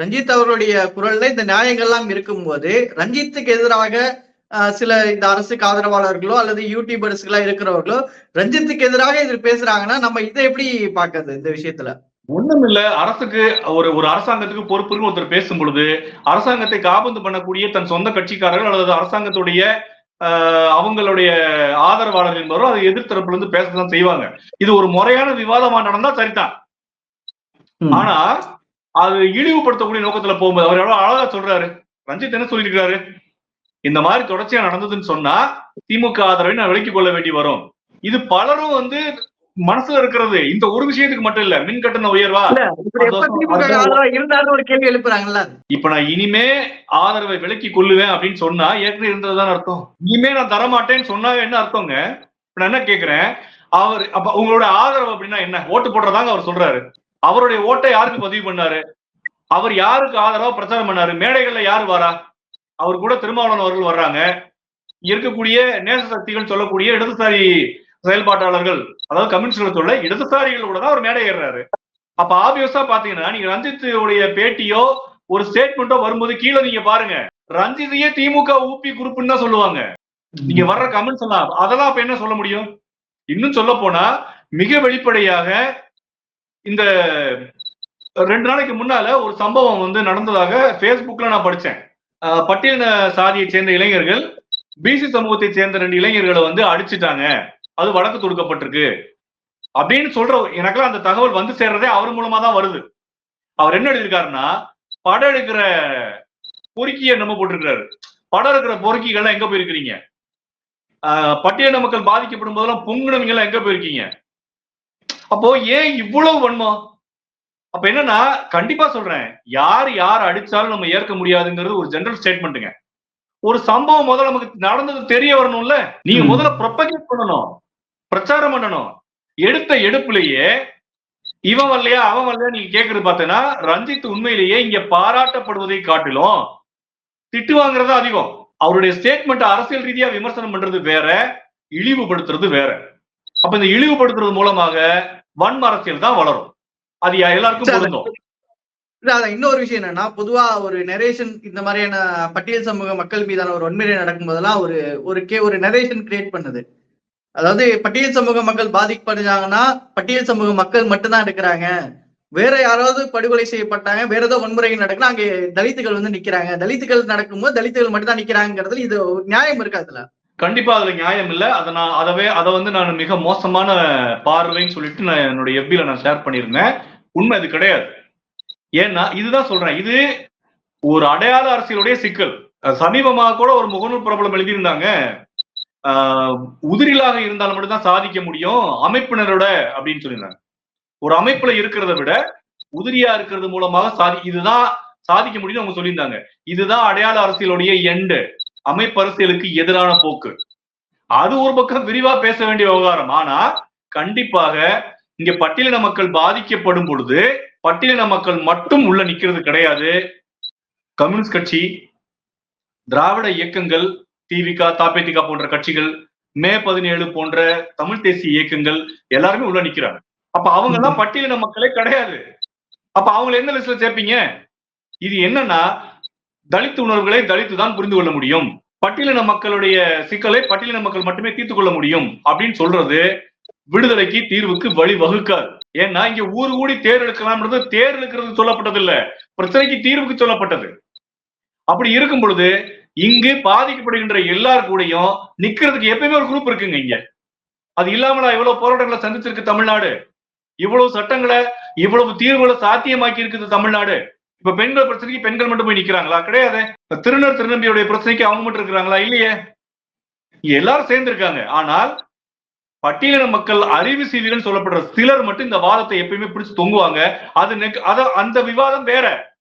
ரஞ்சித் அவருடைய குரல்ல இந்த நியாயங்கள்லாம் இருக்கும்போது ரஞ்சித்துக்கு எதிராக சில இந்த அரசுக்கு ஆதரவாளர்களோ அல்லது யூடியூபர்ஸ்களா இருக்கிறவர்களோ ரஞ்சித்துக்கு எதிராக இதில் பேசுறாங்கன்னா நம்ம இதை எப்படி பாக்குறது இந்த விஷயத்துல? ஒண்ணும் இல்ல அரசுக்கு ஒரு ஒரு அரசாங்கத்துக்கு பொறுப்புன்னு ஒருத்தர் பேசும் பொழுது அரசாங்கத்தை காபந்து பண்ணக்கூடிய தன் சொந்த கட்சிக்காரர்கள் அல்லது அரசாங்கத்துடைய அவங்களுடைய ஆதரவாளர்கள் என்பவரும் அதை எதிர்த்தரப்புல இருந்து பேசதான் செய்வாங்க. இது ஒரு முறையான விவாதமா நடந்தா சரிதான். ஆனா அது இழிவுபடுத்தக்கூடிய நோக்கத்துல போகும்போது அவர் எவ்வளவு அழகா சொல்றாரு. ரஞ்சித் என்ன சொல்லியிருக்காரு இந்த மாதிரி தொடர்ச்சியா நடந்ததுன்னு சொன்னா திமுக ஆதரவை நான் விலக்கிக் கொள்ள வேண்டி வரும். இது பலரும் வந்து மனசுல இருக்கிறது. இந்த ஒரு விஷயத்துக்கு மட்டும் இல்ல மின் கட்டண உயர்வா? ஒரு கேள்வி எழுப்புறாங்கல்ல இப்ப நான் இனிமே ஆதரவை விலக்கி கொள்ளுவேன் அப்படின்னு சொன்னா ஏற்கனவே இருந்ததுதான் அர்த்தம். இனிமே நான் தரமாட்டேன்னு சொன்னா என்ன அர்த்தங்க? இப்ப நான் என்ன கேக்குறேன்? அவர் அப்ப உங்களோட ஆதரவு அப்படின்னா என்ன? ஓட்டு போடுறதாங்க அவர் சொல்றாரு. அவருடைய ஓட்டை யாருக்கு பதிவு பண்ணாரு? அவர் யாருக்கு ஆதரவா பிரச்சாரம் பண்ணாரு? மேடைகள்ல யாரு வரா? அவர் கூட திருமாவளவன் அவர்கள் வர்றாங்க. இருக்கக்கூடிய நேச சக்திகள் சொல்லக்கூடிய இடதுசாரி செயல்பாட்டாளர்கள் அதாவது கம்யூனிஸ்ட்களை சொல்ல இடதுசாரிகள் கூட தான் அவர் மேடை ஏறுறாரு. அப்ப ஆபியஸா பாத்தீங்கன்னா நீங்க ரஞ்சித் உடைய பேட்டியோ ஒரு ஸ்டேட்மெண்ட்டோ வரும்போது கீழே நீங்க பாருங்க. ரஞ்சிதையே திமுக ஊபி குரூப்னு தான் சொல்லுவாங்க. நீங்க வர்ற கமெண்ட்ஸ் எல்லாம் அதெல்லாம் அப்ப என்ன சொல்ல முடியும்? இன்னும் சொல்ல போனா மிக வெளிப்படையாக இந்த ரெண்டு நாளைக்கு முன்னால ஒரு சம்பவம் வந்து நடந்ததாக பேஸ்புக்ல நான் படிச்சேன். பட்டியலின சாதியை சேர்ந்த இளைஞர்கள் பிசி சமூகத்தை சேர்ந்த ரெண்டு இளைஞர்களை வந்து அடிச்சிட்டாங்க. அது வழக்கு தொடுக்கப்பட்டிருக்கு. அப்படின்னு சொல்ற எனக்கெல்லாம் அந்த தகவல் வந்து சேர்றதே அவர் மூலமா தான் வருது. அவர் என்ன எழுதியிருக்காருன்னா படம் எடுக்கிற பொறுக்கிய நம்ம போட்டிருக்கிறாரு. படம் இருக்கிற பொறுக்கிகள்லாம் எங்க போயிருக்கிறீங்க? பட்டியல மக்கள் பாதிக்கப்படும் போதெல்லாம் பொங்குனவங்க எல்லாம் எங்க போயிருக்கீங்க? அப்போ ஏன் இவ்வளவு வன்மம்? அப்ப என்னன்னா கண்டிப்பா சொல்றேன். யார் யார் அடிச்சாலும் நம்ம ஏற்க முடியாதுங்கிறது ஒரு ஜெனரல் ஸ்டேட்மெண்ட்டுங்க ஒரு சம்பவம் முதல்ல நமக்கு நடந்தது தெரிய வரணும்ல? நீங்க. முதல்ல ப்ரொபகேட் பண்ணணும். பிரச்சாரம் பண்ணணும். எடுத்த எடுப்புலயே இவன் வரலையா அவன் வரலையா நீங்க கேக்குறது பார்த்தீங்கன்னா ரஞ்சித் உண்மையிலேயே இங்க பாராட்டப்படுவதை காட்டிலும் திட்டு வாங்குறது அதிகம். அவருடைய ஸ்டேட்மெண்ட் அரசியல் ரீதியா விமர்சனம் பண்றது வேற இழிவுபடுத்துறது வேற. அப்ப இந்த இழிவுபடுத்துறது மூலமாக வன்ம அரசியல் தான் வளரும். அது எல்லாருக்கும். பொருந்தும். இன்னொரு விஷயம் என்னன்னா பொதுவா ஒரு நரேஷன் இந்த மாதிரியான பட்டியல் சமூக மக்கள் மீதான ஒரு வன்முறை நடக்கும் போதெல்லாம் ஒரு ஒரு கே ஒரு நரேஷன் கிரியேட் பண்ணுது. அதாவது பட்டியல் சமூக மக்கள் பாதிக்கப்படுறாங்கன்னா பட்டியல் சமூக மக்கள் மட்டும்தான் எடுக்கிறாங்க. வேற யாராவது படுகொலை செய்யப்பட்டாங்க வேற ஏதோ வன்முறை நடக்குன்னா அங்கே தலித்துகள் வந்து நிக்கிறாங்க. தலித்துகள் நடக்கும்போது தலித்துகள் மட்டும் தான் நிக்கிறாங்கிறதுல இது ஒரு நியாயம் இருக்கு அதுல? கண்டிப்பா அதுல நியாயம் இல்ல. அதை நான் அதவே அதை வந்து நான் மிக மோசமான பார்வைன்னு சொல்லிட்டு நான் என்னுடைய எப்பில நான் ஷேர் பண்ணியிருந்தேன். உண்மை அது கிடையாது. ஏன்னா இதுதான் சொல்றேன். இது ஒரு அடையாள அரசியலுடைய சிக்கல். சமீபமாக கூட ஒரு முகநூல் பிரபலம் எழுதியிருந்தாங்க. ஆஹ் உதிரிலாக இருந்தால் மட்டும்தான் சாதிக்க முடியும். அமைப்பினரோட அப்படின்னு சொல்லியிருந்தாங்க. ஒரு அமைப்புல இருக்கிறத விட உதிரியா இருக்கிறது மூலமாக சாதி இதுதான் சாதிக்க முடியும்னு அவங்க சொல்லியிருந்தாங்க. இதுதான் அடையாள அரசியலுடைய எண்டு அமைப்பு அரசியலுக்கு எதிரான போக்கு. அது ஒரு பக்கம் விரிவா பேச வேண்டிய விவகாரம். ஆனா கண்டிப்பாக இங்க பட்டியலின மக்கள் பாதிக்கப்படும் பொழுது பட்டியலின மக்கள் மட்டும் உள்ள நிக்கிறது கிடையாது. கம்யூனிஸ்ட் கட்சி திராவிட இயக்கங்கள் திவிக தாபேதிகா போன்ற கட்சிகள் மே பதினேழு போன்ற தமிழ் தேசிய இயக்கங்கள் எல்லாருமே உள்ள நிக்கிறாங்க. அப்ப அவங்க எல்லாம் பட்டியலின மக்களே கிடையாது. அப்ப அவங்களை எந்த லிஸ்ட்ல சேர்ப்பீங்க? இது என்னன்னா தலித் உணர்வுகளை தலித்து தான் புரிந்து கொள்ள முடியும். பட்டியலின மக்களுடைய சிக்கலை பட்டியலின மக்கள் மட்டுமே தீர்த்து கொள்ள முடியும் அப்படின்னு சொல்றது விடுதலைக்கு தீர்வுக்கு வழி வகுக்காது ஏன்னா இங்க ஊரு கூடி தேர் எடுக்கலாம்ன்றது தேர் எடுக்கிறது சொல்லப்பட்டது இல்ல பிரச்சனைக்கு தீர்வுக்கு சொல்லப்பட்டது. அப்படி இருக்கும் பொழுது இங்கு பாதிக்கப்படுகின்ற எல்லார் கூடயும் நிக்கிறதுக்கு எப்பயுமே ஒரு குரூப் இருக்குங்க இங்க. அது இல்லாமலா இவ்வளவு போராட்டங்களை சந்திச்சிருக்கு தமிழ்நாடு. இவ்வளவு சட்டங்களை இவ்வளவு தீர்வுகளை சாத்தியமாக்கி இருக்குது தமிழ்நாடு. இப்ப பெண்கள் பிரச்சனைக்கு பெண்கள் மட்டும் போய் நிக்கிறாங்களா? கிடையாது. திருநர் திருநம்பியுடைய பிரச்சனைக்கு அவங்க மட்டும் இருக்கிறாங்களா? இல்லையே. எல்லாரும் சேர்ந்திருக்காங்க. ஆனால் பட்டியலின மக்கள் அறிவு சீவிகள் சொல்லப்படுற சிலர் மட்டும் இந்த வாதத்தை எப்பயுமே பிடிச்சு தொங்குவாங்க. அது நெக்- அத அந்த விவாதம் வேற.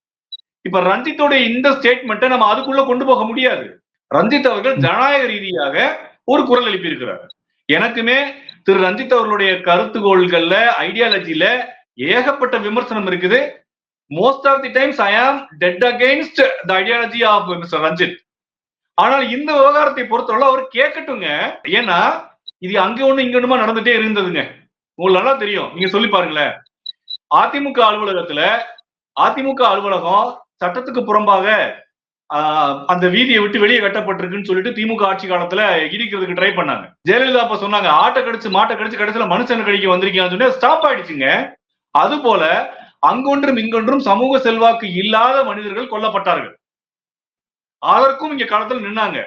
இப்ப ரஞ்சித்தோட இந்த ஸ்டேட்மெண்ட்டை நம்ம அதுக்குள்ள கொண்டு போக முடியாது. ரஞ்சித் அவர்கள் ஜனநாயக ரீதியாக ஒரு குரல் எழுப்பியிருக்கிறார். எனக்குமே திரு ரஞ்சித் அவர்களுடைய கருத்துகோள்கள்ல ஐடியாலஜில ஏகப்பட்ட விமர்சனம் இருக்குது. Most of the times I am dead against the ideology of mister Ranjith ஆனால் இந்த விவகாரத்தை பொறுத்தவரை அவர் கேட்கட்டுங்க. ஏன்னா இது அங்க ஒண்ணு இங்க ஒண்ணுமா நடந்துட்டே இருந்ததுங்க. உங்களுக்கு நல்லா தெரியும். நீங்க சொல்லி பாருங்களேன். அதிமுக அலுவலகத்துல அதிமுக அலுவலகம் சட்டத்துக்கு புறம்பாக ஆஹ், அந்த வீதியை விட்டு வெளியே கட்டப்பட்டிருக்குன்னு சொல்லிட்டு திமுக ஆட்சி காலத்துல இடிக்கிறதுக்கு ட்ரை பண்ணாங்க. ஜெயலலிதா அப்ப சொன்னாங்க ஆட்டை கடிச்சு மாட்டை கடிச்சு கடைசியில மனுஷன் கடிக்க வந்திருக்கீங்கன்னு சொல்லி ஸ்டாப் ஆயிடுச்சுங்க. அது போல அங்கொன்றும் இங்கொன்றும் சமூக செல்வாக்கு இல்லாத மனிதர்கள் கொல்லப்பட்டார்கள். அதற்கும் இங்க காலத்துல நின்னாங்க.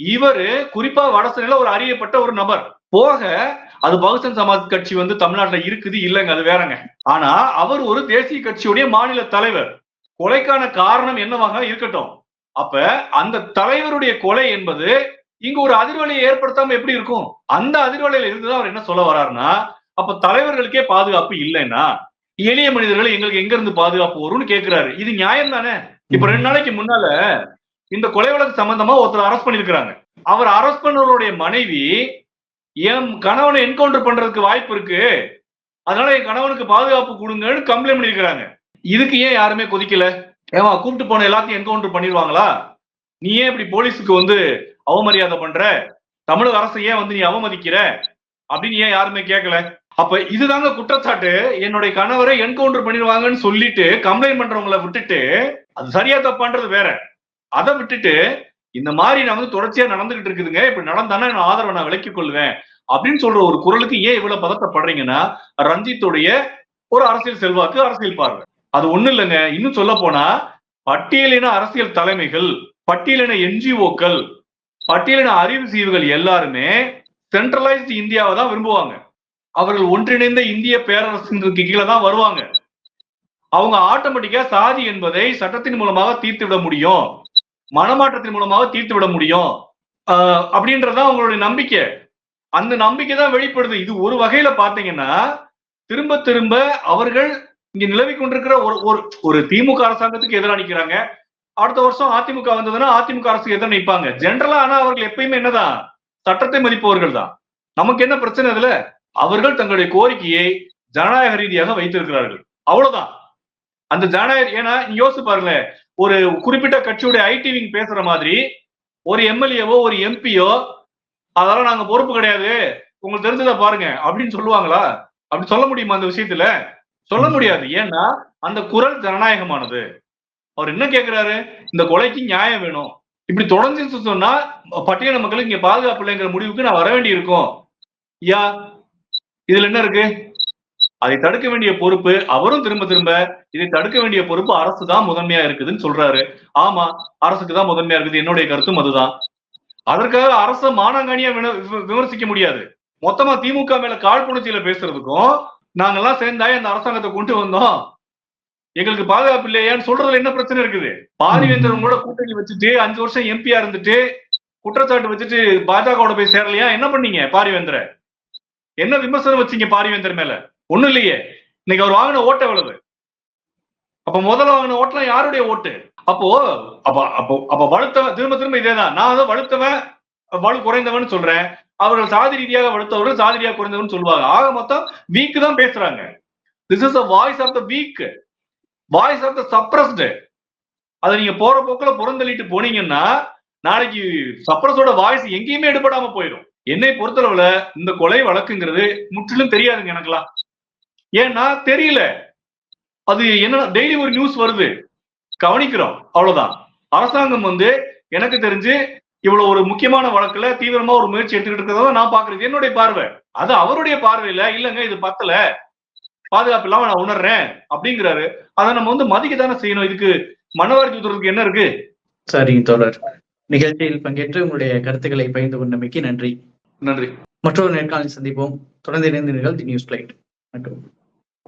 இவரு குறிப்பா வடசனையில ஒரு அறியப்பட்ட ஒரு நபர். போக அது பகுஜன் சமாஜ் கட்சி வந்து தமிழ்நாட்டுல இருக்குது இல்லைங்க அது வேறங்க. ஆனா அவர் ஒரு தேசிய கட்சியுடைய மாநில தலைவர். கொலைக்கான காரணம் என்னவாக இருக்கட்டும். அப்ப அந்த தலைவருடைய கொலை என்பது இங்க ஒரு அதிர்வலையை ஏற்படுத்தாம எப்படி இருக்கும்? அந்த அதிர்வலையில இருந்துதான் அவர் என்ன சொல்ல வர்றாருன்னா அப்ப தலைவர்களுக்கே பாதுகாப்பு இல்லைன்னா எளிய மனிதர்கள் எங்களுக்கு எங்க இருந்து பாதுகாப்பு வரும்னு கேக்குறாரு. இது நியாயம் தானே? இப்ப ரெண்டு நாளைக்கு முன்னால இந்த கொலை வழக்கு சம்பந்தமா ஒருத்தர் அரெஸ்ட் பண்ணிருக்கிறாங்க அவர் அரெஸ்ட் பண்ணவருடைய மனைவி என் கணவனை என்கவுண்டர் பண்றதுக்கு வாய்ப்பு இருக்கு. அதனால என் கணவனுக்கு பாதுகாப்பு கொடுங்கன்னு கம்ப்ளைண்ட் பண்ணிருக்கிறாங்க இதுக்கு ஏன் யாருமே கொதிக்கல? ஏமா கூப்பிட்டு போன எல்லாத்தையும் என்கவுண்டர் பண்ணிடுவாங்களா? நீ ஏன் இப்படி போலீஸுக்கு வந்து அவமரியாதை பண்ற? தமிழக அரசை ஏன் வந்து நீ அவமதிக்கிற? அப்படின்னு ஏன் யாருமே கேட்கல அப்ப இதுதாங்க குற்றச்சாட்டு. என்னுடைய கணவரை என்கவுண்டர் பண்ணிடுவாங்கன்னு சொல்லிட்டு கம்ப்ளைண்ட் பண்றவங்களை விட்டுட்டு அது சரியா தப்பான்றது வேற. அதை விட்டுட்டு இந்த மாதிரி நான் வந்து தொடர்ச்சியா நடந்துகிட்டு இருக்குதுங்க. இப்படி நடந்தானா நான் ஆதரவை நான் விலக்கிக் கொள்வேன் அப்படின்னு சொல்ற ஒரு குரலுக்கு ஏன் இவ்வளவு பதட்டப்படுறீங்கன்னா ரஞ்சித்துடைய ஒரு அரசியல் செல்வாக்கு அரசியல் பார்வை. அது ஒண்ணு இல்லைங்க. இன்னும் சொல்ல போனா பட்டியலின அரசியல் தலைமைகள் பட்டியலின என்ஜிஓக்கள் பட்டியலின அறிவு சீவுகள் எல்லாருமே சென்ட்ரலைஸ்டு இந்தியாவை தான் விரும்புவாங்க. அவர்கள் ஒன்றிணைந்த இந்திய பேரரசின் கீழே தான் வருவாங்க. அவங்க ஆட்டோமேட்டிக்கா சாதி என்பதை சட்டத்தின் மூலமாக தீர்த்து விட முடியும். மனமாற்றத்தின் மூலமாக தீர்த்து விட முடியும் அப்படின்றதான் அவங்களுடைய நம்பிக்கை. அந்த நம்பிக்கை தான் வெளிப்படுது. இது ஒரு வகையில பாத்தீங்கன்னா திரும்ப திரும்ப அவர்கள் இங்க நிலவி கொண்டிருக்கிற ஒரு ஒரு ஒரு திமுக அரசாங்கத்துக்கு எதிராக நிக்கிறாங்க. அடுத்த வருஷம் அதிமுக வந்ததுன்னா அதிமுக அரசுக்கு எதிராக நிற்பாங்க. ஜென்ரலா ஆனா அவர்கள் எப்பயுமே என்னதான்? சட்டத்தை மதிப்பவர்கள் தான். நமக்கு என்ன பிரச்சனை இதுல அவர்கள் தங்களுடைய கோரிக்கையை ஜனநாயக ரீதியாக வைத்திருக்கிறார்கள். அவ்வளவுதான். அந்த ஜனநாயக ஏன்னா நீங்க யோசிச்சு பாருங்களேன். ஒரு குறிப்பிட்ட கட்சியுடைய ஐடி விங் பேசுற மாதிரி ஒரு எம்எல்ஏவோ ஒரு எம்பியோ அதெல்லாம் நாங்க பொறுப்பு கிடையாது. உங்களுக்கு தெரிஞ்சதை பாருங்க. அப்படின்னு சொல்லுவாங்களா? அப்படி சொல்ல முடியுமா அந்த விஷயத்துல? சொல்ல முடியாது. ஏன்னா அந்த குரல் ஜனநாயகமானது. அவர் என்ன கேக்குறாரு? இந்த கொலைக்கு நியாயம் வேணும். இப்படி தொடர்ந்து சொன்னா பட்டியல மக்களுக்கு இங்க பாதுகாப்பு இல்லைங்கிற முடிவுக்கு நான் வர வேண்டி இருக்கும் ஐயா இதுல என்ன இருக்கு? அதை தடுக்க வேண்டிய பொறுப்பு அவரும் திரும்ப திரும்ப இதை தடுக்க வேண்டிய பொறுப்பு அரசு தான் முதன்மையா இருக்குதுன்னு சொல்றாரு. ஆமா அரசுக்கு தான் முதன்மையா இருக்குது. என்னுடைய கருத்தும் அதுதான். அதற்காக அரச மானாங்கானியா விமர்சிக்க முடியாது. மொத்தமா திமுக மேல காழ்ப்புணர்ச்சியில பேசுறதுக்கும் நாங்கெல்லாம் சேர்ந்தாயே அந்த அரசாங்கத்தை கொண்டு வந்தோம். எங்களுக்கு பாதுகாப்பு இல்லையான்னு சொல்றதுல என்ன பிரச்சனை இருக்குது? பாரிவேந்தர் கூட கூட்டணி வச்சுட்டு அஞ்சு வருஷம் எம்பியா இருந்துட்டு குற்றச்சாட்டு வச்சுட்டு பாஜகவோட போய் சேரலையா? என்ன பண்ணீங்க பாரிவேந்தரை? என்ன விமர்சனம் வச்சீங்க பாரிவேந்தர் மேல? ஒண்ணும் இல்லையே. இன்னைக்கு அவர் வாங்கின ஓட்டு எவ்வளவு? அப்ப முதல்ல வாங்கின ஓட்டுலாம் யாருடைய ஓட்டு? அப்போ அப்ப அப்போ அப்ப வலுத்தவன் திரும்ப திரும்ப இதேதான். நான் வந்து வலுத்தவன் வலு குறைந்தவன் சொல்றேன். அவர்கள் சாதி ரீதியாக வலுத்தவர்கள் சாதி ரீதியாக குறைந்தவன் சொல்லுவாங்க. ஆக மொத்தம் வீக் தான் பேசுறாங்க. This is a voice of the weak voice of the suppressed அதை நீங்க போற போக்குல புறந்தள்ளிட்டு போனீங்கன்னா நாளைக்கு சப்ரஸோட வாய்ஸ் எங்கேயுமே எடுபடாம போயிடும். என்னை பொறுத்தளவுல இந்த கொலை வழக்குங்கிறது முற்றிலும் தெரியாதுங்க எனக்குலாம் ஏன்னா தெரியல. அது என்ன டெய்லி ஒரு நியூஸ் வருது. கவனிக்கிறோம். அவ்வளவுதான். அரசாங்கம் வந்து எனக்கு தெரிஞ்சு இவ்வளவு ஒரு முக்கியமான வழக்குல தீவிரமா ஒரு முயற்சி எடுத்துக்கிட்டு இருக்கிறதா நான் பாக்குறது என்னுடைய பார்வை. அது அவருடைய பார்வையில இல்லங்க இது பத்தல. பாதுகாப்பு இல்லாம நான் உணர்றேன் அப்படிங்கிறாரு. அதை நம்ம வந்து மதிக்க தானே செய்யணும். இதுக்கு மனவாரி தூத்துறதுக்கு என்ன இருக்கு? சரிங்க தோழர். நிகழ்ச்சியில் பங்கேற்று உங்களுடைய கருத்துக்களை பகிர்ந்து கொண்டமைக்கு நன்றி. நன்றி. மற்றொரு நேர்காணலில் சந்திப்போம். தொடர்ந்து இணைந்தீர்கள் தி நியூஸ் பிளைட் மற்றும்